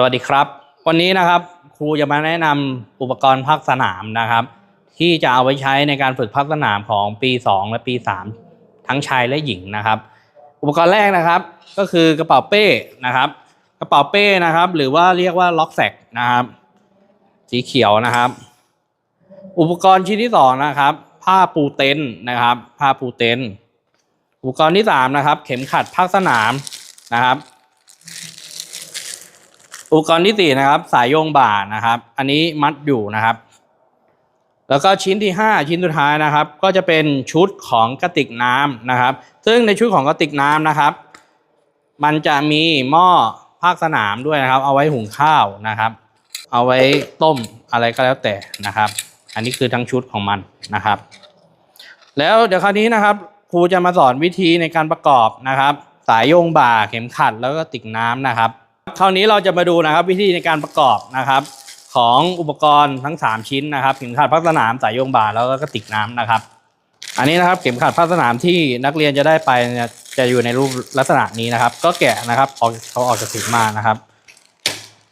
สวัสดีครับ วันนี้นะครับครูจะมาแนะนำอุปกรณ์ภาคสนามนะครับ ที่จะเอาไว้ใช้ในการฝึกภาคสนามของปี 2 และปี 3 ทั้งชายและหญิงนะครับ อุปกรณ์แรกนะครับ ก็คือกระเป๋าเป้นะครับ กระเป๋าเป้นะครับ หรือว่าเรียกว่าล็อกแซกนะครับ สีเขียวนะครับ อุปกรณ์ชิ้นที่สองนะครับ ผ้าปูเต็นนะครับ ผ้าปูเต็นอุปกรณ์ที่สามนะครับ เข็มขัดภาคสนามนะครับ อุปกรณ์ที่สี่นะครับ สายโยงบ่านะครับ อันนี้มัดอยู่นะครับ แล้วก็ชิ้นที่ห้าชิ้นสุดท้ายนะครับ ก็จะเป็นชุดของกระติกน้ำนะครับ ซึ่งในชุดของกระติกน้ำนะครับ มันจะมีหม้อภาคสนามด้วยนะครับ เอาไว้หุงข้าวนะครับ เอาไว้ต้มอะไรก็แล้วแต่นะครับ อันนี้คือทั้งชุดของมันนะครับ แล้วเดี๋ยวคราวนี้นะครับครูจะมาสอนวิธีในการประกอบนะครับ สายโยงบ่าเข็มขัดแล้วก็ติกน้ำนะครับ คราวนี้เราจะมาดูนะครับวิธีในการประกอบนะครับ ของอุปกรณ์ทั้ง 3 ชิ้นนะครับเข็มขัดพักสนามสายโยงบ่าแล้วก็กระติกน้ำนะครับ อันนี้นะครับเข็มขัดพักสนามที่นักเรียนจะได้ไปจะอยู่ในรูปลักษณะนี้นะครับ ก็แกะนะครับออกเขาออกจากถุงมานะครับ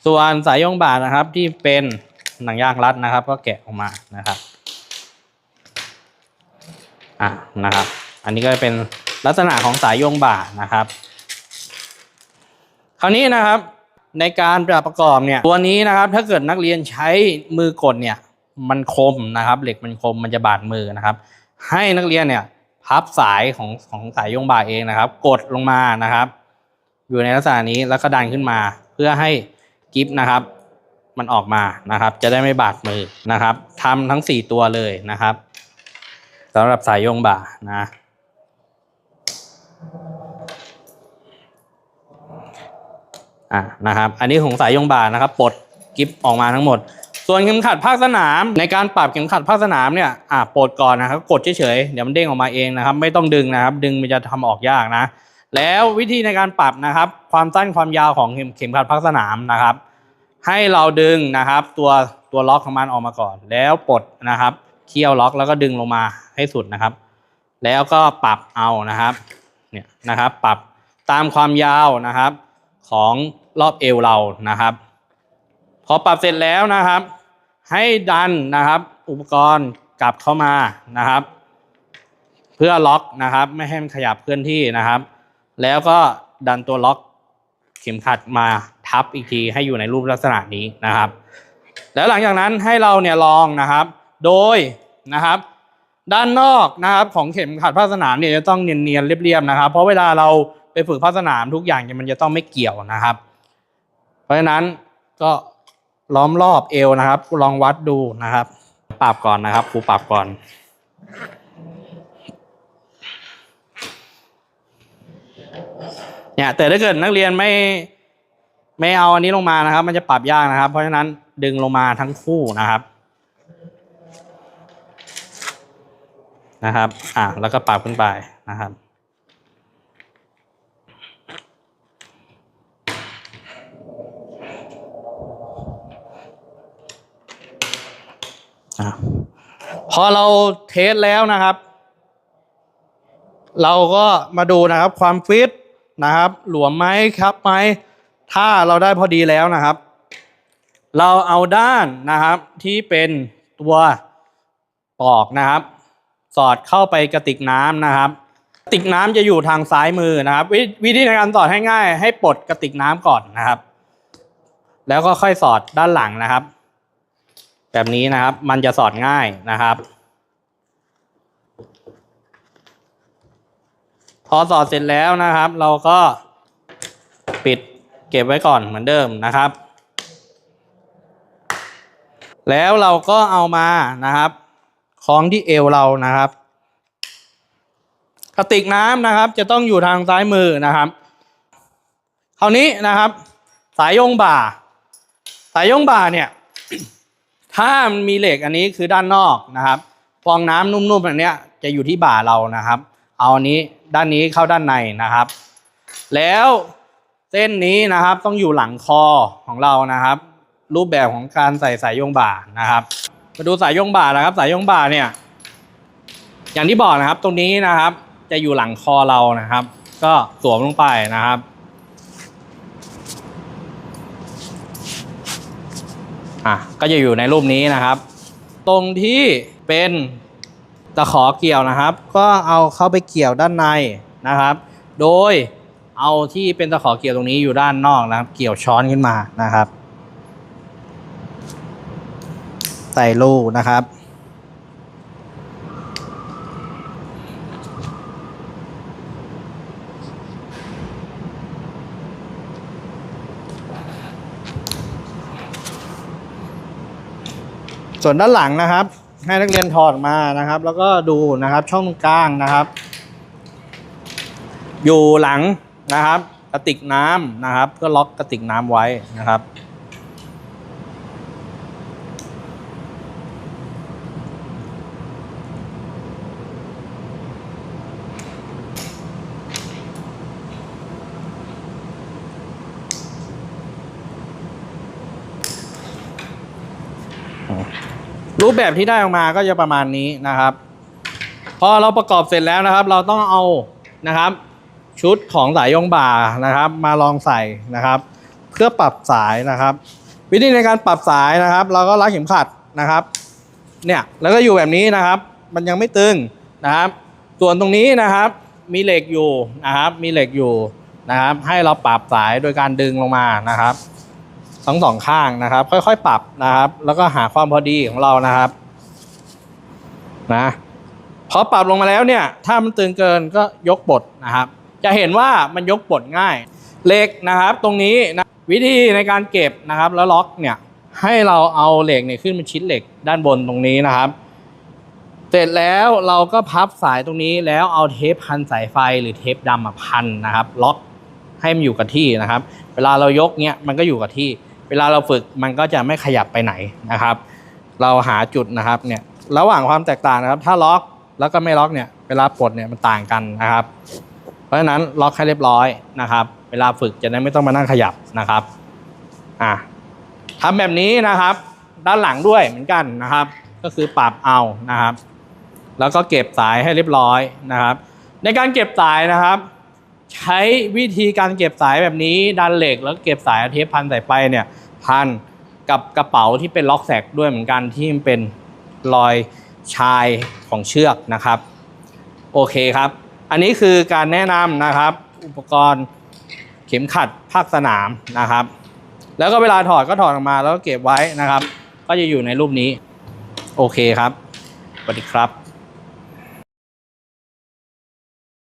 ส่วนสายโยงบ่านะครับที่เป็นหนังยางรัดนะครับ ก็แกะออกมานะครับอะนะครับ อันนี้ก็เป็นลักษณะของสายโยงบ่านะครับ คราวนี้นะครับในการประกอบเนี่ยตัวนี้นะครับถ้าเกิดนักเรียนใช้มือกดเนี่ยมันคมนะครับเหล็กมันคมมันจะบาดมือนะครับ ให้นักเรียนเนี่ยพับสายของของสายโยงบ่าเองนะครับ กดลงมานะครับ อยู่ในลักษณะนี้แล้วก็ดันขึ้นมา เพื่อให้กิฟนะครับ มันออกมานะครับ จะได้ไม่บาดมือนะครับทำทั้งสี่ตัวเลยนะครับสำหรับสายโยงบ่านะ อะนะครับ อันนี้ของสายยงบ่านะครับปลดกิฟออกมาทั้งหมด ส่วนเข็มขัดภาคสนาม ในการปรับเข็มขัดภาคสนามเนี่ยอะปลดก่อนนะครับกดเฉยๆเดี๋ยวมันเด้งออกมาเองนะครับ ไม่ต้องดึงนะครับ ดึงมันจะทำออกยากนะ แล้ววิธีในการปรับนะครับ ความสั้นความยาวของเข็มเข็มขัดภาคสนามนะครับ ให้เราดึงนะครับ ตัวตัวล็อกของมันออกมาก่อน แล้วปลดนะครับเคี่ยวล็อกแล้วก็ดึงลงมาให้สุดนะครับ แล้วก็ปรับเอานะครับเนี่ยนะครับ ปรับตามความยาวนะครับ ของรอบเอวเรานะครับ พอปรับเสร็จแล้วนะครับ ให้ดันนะครับ อุปกรณ์กลับเข้ามานะครับ เพื่อล็อกนะครับ ไม่ให้มันขยับเคลื่อนที่นะครับ แล้วก็ดันตัวล็อกเข็มขัดมาทับอีกทีให้อยู่ในรูปลักษณะนี้นะครับ แล้วหลังจากนั้นให้เราเนี่ยลองนะครับ โดยนะครับ ด้านนอกนะครับของเข็มขัดภาสนามเนี่ยจะต้องเนียนๆเรียบๆนะครับ เพราะเวลาเรา ไปฝึกภาคสนามทุกอย่างมันจะต้องไม่เกี่ยวนะครับ เพราะฉะนั้นก็ล้อมรอบเอวนะครับ ลองวัดดูนะครับปรับก่อนนะครับครูปรับก่อนเนี่ยแต่ถ้าเกิดนักเรียนไม่ไม่เอาอันนี้ลงมานะครับ มันจะปรับยากนะครับ เพราะฉะนั้นดึงลงมาทั้งคู่นะครับนะครับ อะแล้วก็ปรับขึ้นไปนะครับ พอเราเทสแล้วนะครับ เราก็มาดูนะครับความฟิตนะครับ หลวมไหมครับไหมถ้าเราได้พอดีแล้วนะครับ เราเอาด้านนะครับที่เป็นตัวปอกนะครับ สอดเข้าไปกระติกน้ำนะครับกระติกน้ำจะอยู่ทางซ้ายมือนะครับววิธีในการสอดให้ง่าย ให้ปลดกระติกน้ำก่อนนะครับ แล้วก็ค่อยสอดด้านหลังนะครับ แบบนี้นะครับ มันจะสอดง่ายนะครับพอสอดเสร็จแล้วนะครับ เราก็ปิดเก็บไว้ก่อนเหมือนเดิมนะครับ แล้วเราก็เอามานะครับคล้องที่เอวเรานะครับกระติกน้ำนะครับ จะต้องอยู่ทางซ้ายมือนะครับคราวนี้นะครับ สายยงบ่า สายยงบ่าเนี่ย ถ้ามันมีเหล็กอันนี้คือด้านนอกนะครับฟองน้ำนุ่มๆแบบเนี้ยจะอยู่ที่บ่าเรานะครับ เอาอันนี้ด้านนี้เข้าด้านในนะครับ แล้วเส้นนี้นะครับต้องอยู่หลังคอของเรานะครับ รูปแบบของการใส่สายโยงบ่านะครับ มาดูสายโยงบ่านะครับ สายโยงบ่าเนี่ย อย่างที่บอกนะครับ ตรงนี้นะครับ จะอยู่หลังคอเรานะครับ ก็สวมลงไปนะครับ อะก็จะอยู่ในรูปนี้นะครับ ตรงที่เป็นตะขอเกี่ยวนะครับ ก็เอาเข้าไปเกี่ยวด้านในนะครับ โดยเอาที่เป็นตะขอเกี่ยวตรงนี้อยู่ด้านนอกนะครับ เกี่ยวช้อนขึ้นมานะครับใส่ลูนะครับ ส่วนด้านหลังนะครับ ให้นักเรียนถอดมานะครับ แล้วก็ดูนะครับช่องตรงกลางนะครับ อยู่หลังนะครับกระติกน้ำนะครับ ก็ล็อกกระติกน้ำไว้นะครับ รูปแบบที่ได้ออกมาก็จะประมาณนี้นะครับ พอเราประกอบเสร็จแล้วนะครับ เราต้องเอานะครับ ชุดของสายยงบ่านะครับ มาลองใส่นะครับ เพื่อปรับสายนะครับ วิธีในการปรับสายนะครับ เราก็รัดเข็มขัดนะครับ เนี่ยแล้วก็อยู่แบบนี้นะครับ มันยังไม่ตึงนะครับ ส่วนตรงนี้นะครับมีเหล็กอยู่นะครับ มีเหล็กอยู่นะครับ ให้เราปรับสายโดยการดึงลงมานะครับ ทั้งสองข้างนะครับ ค่อยๆ ปรับนะครับ แล้วก็หาความพอดีของเรานะครับนะพอปรับลงมาแล้วเนี่ย ถ้ามันตึงเกินก็ยกบทนะครับ จะเห็นว่ามันยกบทง่ายเหล็กนะครับ ตรงนี้นะวิธีในการเก็บนะครับ แล้วล็อกเนี่ยให้เราเอาเหล็กเนี่ยขึ้นเป็นชิ้นเหล็กด้านบนตรงนี้นะครับ เสร็จแล้วเราก็พับสายตรงนี้แล้วเอาเทปพันสายไฟหรือเทปดำมาพันนะครับ ล็อกให้มันอยู่กับที่นะครับ เวลาเรายกเนี่ยมันก็อยู่กับที่ เวลาเราฝึกมันก็จะไม่ขยับไปไหนนะครับ เราหาจุดนะครับเนี่ยระหว่างความแตกต่างนะครับ ถ้าล็อกแล้วก็ไม่ล็อกเนี่ยเวลาปลดเนี่ยมันต่างกันนะครับ เพราะฉะนั้นล็อกให้เรียบร้อยนะครับ เวลาฝึกจะได้ไม่ต้องมานั่งขยับนะครับอะทำแบบนี้นะครับ ด้านหลังด้วยเหมือนกันนะครับ ก็คือปรับเอานะครับ แล้วก็เก็บสายให้เรียบร้อยนะครับ ในการเก็บสายนะครับ ใช้วิธีการเก็บสายแบบนี้ดันเหล็กแล้วเก็บสายเอาเทปพันสายไฟเนี่ยพันกับกระเป๋าที่เป็นล็อกแสกด้วยเหมือนกันที่มันเป็นรอยชายของเชือกนะครับ โอเคครับ อันนี้คือการแนะนำนะครับ อุปกรณ์เข็มขัดภาคสนามนะครับ แล้วก็เวลาถอดก็ถอดออกมาแล้วก็เก็บไว้นะครับ ก็จะอยู่ในรูปนี้ โอเคครับสวัสดีครับ